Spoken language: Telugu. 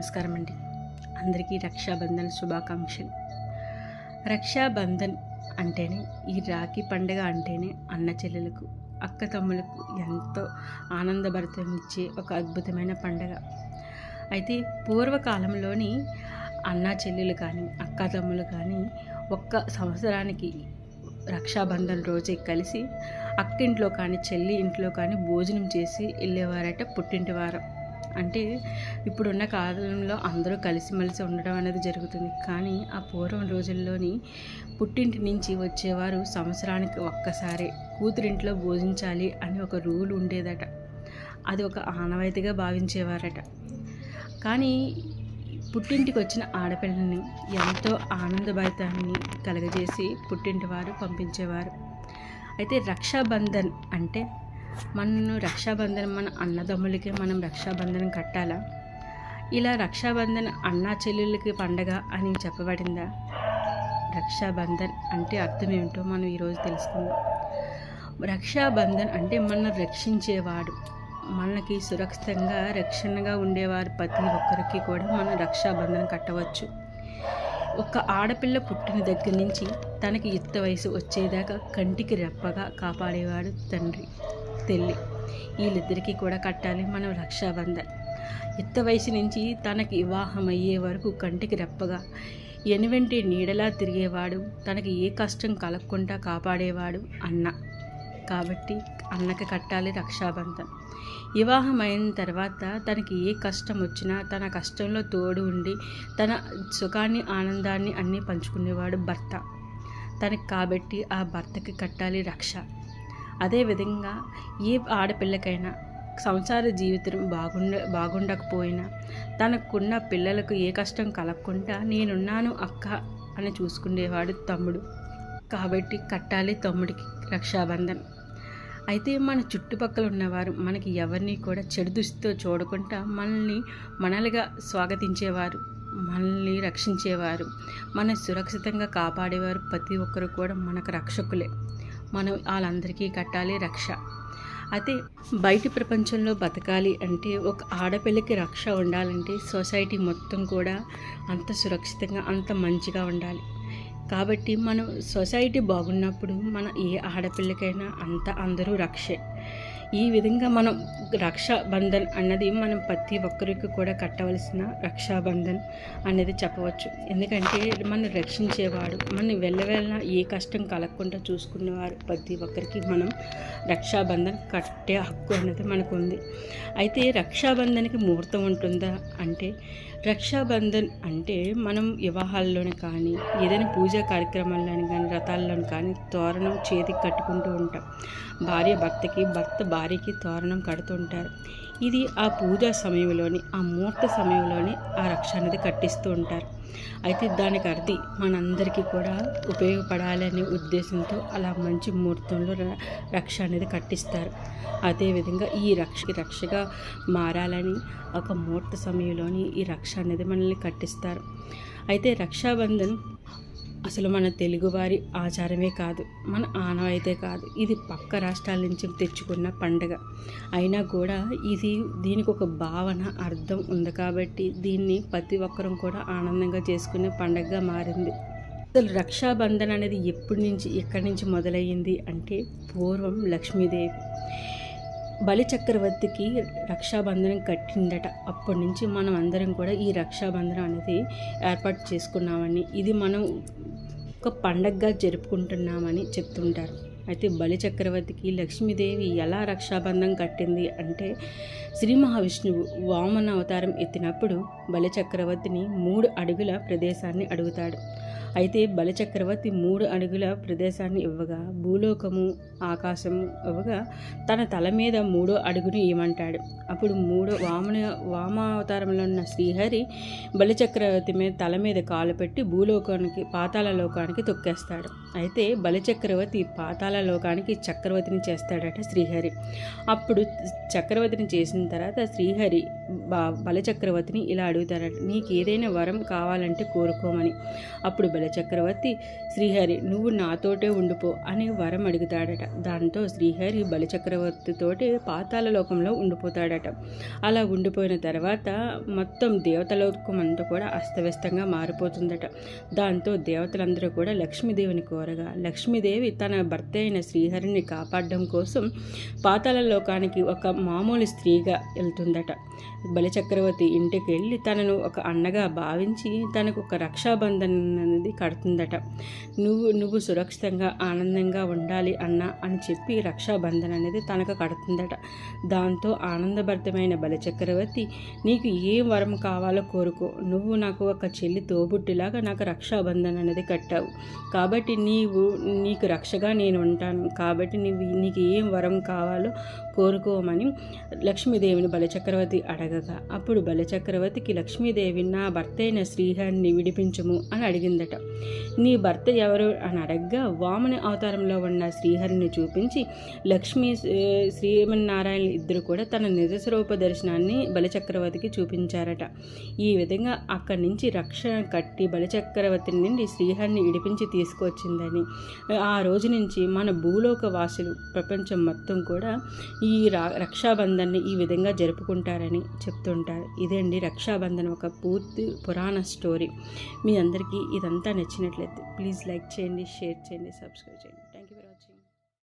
నమస్కారం అండి. అందరికీ రక్షాబంధన్ శుభాకాంక్షలు. రక్షాబంధన్ అంటేనే ఈ రాఖీ పండుగ అంటేనే అన్న చెల్లెలకు అక్క తమ్ములకు ఎంతో ఆనందభరితనిచ్చే ఒక అద్భుతమైన పండుగ. అయితే పూర్వకాలంలోని అన్న చెల్లెలు కానీ అక్క తమ్ములు కానీ ఒక్క సంవత్సరానికి రక్షాబంధన్ రోజే కలిసి అక్కింట్లో కానీ చెల్లి ఇంట్లో కానీ భోజనం చేసి వెళ్ళేవారట పుట్టింటి వారం అంటే ఇప్పుడున్న కాలంలో అందరూ కలిసిమెలిసి ఉండడం అనేది జరుగుతుంది. కానీ ఆ పూర్వం రోజుల్లోని పుట్టింటి నుంచి వచ్చేవారు సంవత్సరానికి ఒక్కసారి కూతురింట్లో భోజించాలి అని ఒక రూల్ ఉండేదట. అది ఒక ఆనవాయితీగా భావించేవారట. కానీ పుట్టింటికి వచ్చిన ఆడపిల్లని ఎంతో ఆనందభరితాన్ని కలగజేసి పుట్టింటి వారు పంపించేవారు. అయితే రక్షాబంధన్ అంటే మన రక్షాబంధన్ మన అన్నదమ్ములకి మనం రక్షాబంధనం కట్టాలా? ఇలా రక్షాబంధన్ అన్నా చెల్లెళ్ళకి పండగ అని చెప్పబడిందా? రక్షాబంధన్ అంటే అర్థం ఏమిటో మనం ఈరోజు తెలుసుకుందాం. రక్షాబంధన్ అంటే మన రక్షించేవాడు. మనకి సురక్షితంగా రక్షణగా ఉండేవారు ప్రతి ఒక్కరికి కూడా మనం రక్షాబంధనం కట్టవచ్చు. ఒక ఆడపిల్ల పుట్టిన దగ్గర నుంచి తనకి యుక్త వయసు వచ్చేదాకా కంటికి రెప్పగా కాపాడేవాడు తండ్రి. తెల్లి వీళ్ళిద్దరికీ కూడా కట్టాలి మనం రక్షాబంధన్. యుక్త వయసు నుంచి తనకి వివాహం అయ్యే వరకు కంటికి రెప్పగా ఎనువెంటి నీడలా తిరిగేవాడు తనకి ఏ కష్టం కలగకుండా కాపాడేవాడు అన్న. కాబట్టి అన్నకి కట్టాలి రక్షాబంధన్. వివాహం అయిన తర్వాత తనకి ఏ కష్టం వచ్చినా తన కష్టంలో తోడు ఉండి తన సుఖాన్ని ఆనందాన్ని అన్నీ పంచుకునేవాడు భర్త. తనకి కాబట్టి ఆ భర్తకి కట్టాలి రక్ష. అదేవిధంగా ఏ ఆడపిల్లకైనా సంసార జీవితం బాగుండ బాగుండకపోయినా తనకున్న పిల్లలకు ఏ కష్టం కలగకుండా నేనున్నాను అక్క అని చూసుకునేవాడు తమ్ముడు. కాబట్టి కట్టాలి తమ్ముడికి రక్షాబంధన్. అయితే మన చుట్టుపక్కల ఉన్నవారు మనకి ఎవరిని కూడా చెడు దృష్టితో చూడకుండా మనల్ని మనలుగా స్వాగతించేవారు మనల్ని రక్షించేవారు మన సురక్షితంగా కాపాడేవారు ప్రతి ఒక్కరు కూడా మనకు రక్షకులే. మనం వాళ్ళందరికీ కట్టాలి రక్ష. అయితే బయటి ప్రపంచంలో బతకాలి అంటే ఒక ఆడపిల్లకి రక్ష ఉండాలంటే సొసైటీ మొత్తం కూడా అంత సురక్షితంగా అంత మంచిగా ఉండాలి. కాబట్టి మనం సొసైటీ బాగున్నప్పుడు మన ఏ ఆడపిల్లకైనా అంత అందరూ రక్షే. ఈ విధంగా మనం రక్షాబంధన్ అన్నది మనం ప్రతి ఒక్కరికి కూడా కట్టవలసిన రక్షాబంధన్ అనేది చెప్పవచ్చు. ఎందుకంటే మనం రక్షించేవాడు మనం వెళ్ళవెళ్ళిన ఏ కష్టం కలగకుండా చూసుకునేవారు ప్రతి ఒక్కరికి మనం రక్షాబంధన్ కట్టే హక్కు అనేది మనకు ఉంది అయితే రక్షాబంధన్కి ముహూర్తం ఉంటుందా అంటే రక్షాబంధన్ అంటే మనం వివాహాల్లోని కానీ ఏదైనా పూజా కార్యక్రమాల్లోని కానీ రథాల్లోనే కానీ తోరణం చేతికి కట్టుకుంటూ ఉంటాం. భార్య భర్తకి భర్త వారికి తోరణం కడుతుంటారు. ఇది ఆ పూజా సమయంలోని ఆ ముహూర్త సమయంలోని ఆ రక్ష అనేది కట్టిస్తూ ఉంటారు. అయితే దానికి అర్థి మనందరికీ కూడా ఉపయోగపడాలనే ఉద్దేశంతో అలా మంచి ముహూర్తంలో ర- రక్ష అనేది కట్టిస్తారు. అదేవిధంగా ఈ రక్ష రక్షగా మారాలని ఒక ముహూర్త సమయంలోని ఈ రక్ష అనేది మనల్ని కట్టిస్తారు. అయితే రక్షాబంధన్ అసలు మన తెలుగువారి ఆచారమే కాదు మన ఆనవాయితే కాదు. ఇది పక్క రాష్ట్రాల నుంచి తెచ్చుకున్న పండగ. అయినా కూడా ఇది దీనికి ఒక భావన అర్థం ఉంది కాబట్టి దీన్ని ప్రతి ఒక్కరం కూడా ఆనందంగా చేసుకునే పండగగా మారింది. అసలు రక్షాబంధన్ అనేది ఎప్పటి నుంచి ఎక్కడి నుంచి మొదలయ్యింది అంటే పూర్వం లక్ష్మీదేవి. బలి చక్రవర్తికి రక్షాబంధనం కట్టిందట. అప్పటి నుంచి మనం అందరం కూడా ఈ రక్షాబంధనం అనేది ఏర్పాటు చేసుకున్నామని ఇది మనం ఒక పండగగా జరుపుకుంటున్నామని చెప్తుంటారు. అయితే బలి చక్రవర్తికి లక్ష్మీదేవి ఎలా రక్షాబంధం కట్టింది అంటే శ్రీ మహావిష్ణువు వామన అవతారం ఎత్తినప్పుడు బలి చక్రవర్తిని మూడు అడుగుల ప్రదేశాన్ని అడుగుతాడు. అయితే బలిచక్రవర్తి మూడు అడుగుల ప్రదేశాన్ని ఇవ్వగా భూలోకము ఆకాశము ఇవ్వగా తన తల మీద మూడో అడుగును ఇవ్వమంటాడు. అప్పుడు మూడో వామన వామావతారంలో ఉన్న శ్రీహరి బలిచక్రవర్తి మీద తల మీద కాలు పెట్టి భూలోకానికి పాతాళ లోకానికి తొక్కేస్తాడు. అయితే బలిచక్రవర్తి పాతాళ లోకానికి చక్రవర్తిని చేస్తాడట శ్రీహరి. అప్పుడు చక్రవర్తిని చేసిన తర్వాత శ్రీహరి బా బలచక్రవర్తిని ఇలా అడుగుతాడట నీకు ఏదైనా వరం కావాలంటే కోరుకోమని. అప్పుడు బలిచక్రవర్తి శ్రీహరి నువ్వు నాతోటే ఉండిపో అని వరం అడుగుతాడట. దాంతో శ్రీహరి బలిచక్రవర్తితోటి పాతాల లోకంలో ఉండిపోతాడట. అలా ఉండిపోయిన తర్వాత మొత్తం దేవతలోకం అంతా కూడా అస్తవ్యస్తంగా మారిపోతుందట. దాంతో దేవతలందరూ కూడా లక్ష్మీదేవిని కోరగా లక్ష్మీదేవి తన భర్త అయిన శ్రీహరిని కాపాడడం కోసం పాతాళలోకానికి ఒక మామూలు స్త్రీగా వెళ్తుందట. బలిచక్రవర్తి ఇంటికి వెళ్ళి తనను ఒక అన్నగా భావించి తనకు ఒక రక్షాబంధన్ అనేది కడుతుందట. నువ్వు నువ్వు సురక్షితంగా ఆనందంగా ఉండాలి అన్న అని చెప్పి రక్షాబంధన్ అనేది తనకు కడుతుందట. దాంతో ఆనందభరితమైన బలచక్రవర్తి నీకు ఏ వరం కావాలో కోరుకో. నువ్వు నాకు ఒక చెల్లి తోబుట్టిలాగా నాకు రక్షాబంధన్ అనేది కట్టావు. కాబట్టి నీవు నీకు రక్షగా నేను ఉంటాను కాబట్టి నీవు నీకు ఏం వరం కావాలో కోరుకోమని లక్ష్మీదేవిని బలచక్రవర్తి అడగగా. అప్పుడు బలచక్రవర్తికి లక్ష్మీదేవి నా భర్త అయిన శ్రీహరిని విడిపించము అని అడిగిందట. నీ భర్త ఎవరు అని అడగ్గా వామని అవతారంలో ఉన్న శ్రీహరిని చూపించి లక్ష్మీ శ్రీమన్నారాయణ ఇద్దరు కూడా తన నిజస్వరూప దర్శనాన్ని బలిచక్రవర్తికి చూపించారట. ఈ విధంగా అక్కడి నుంచి రక్షణ కట్టి బలిచక్రవర్తి నుండి శ్రీహరిని విడిపించి తీసుకొచ్చిందని ఆ రోజు నుంచి మన భూలోక వాసులు ప్రపంచం మొత్తం కూడా ఈ రా రక్షాబంధన్ని ఈ విధంగా జరుపుకుంటారని చెప్తుంటారు. ఇదండి రక్షాబంధన్ ఒక పూర్తి పురాణ స్టోరీ. మీ అందరికీ ఇదంతా నచ్చినట్లయితే ప్లీజ్ లైక్ చేయండి షేర్ చేయండి సబ్స్క్రైబ్ చేయండి.